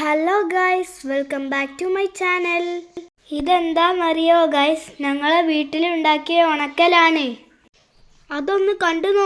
Hello guys welcome back to my channel ഇതെന്താണെന്നറിയോ guys ഞങ്ങളെ വീട്ടിലുണ്ടാക്കിയ ഉണക്കലാണ്. അതൊന്ന് കണ്ടു നോ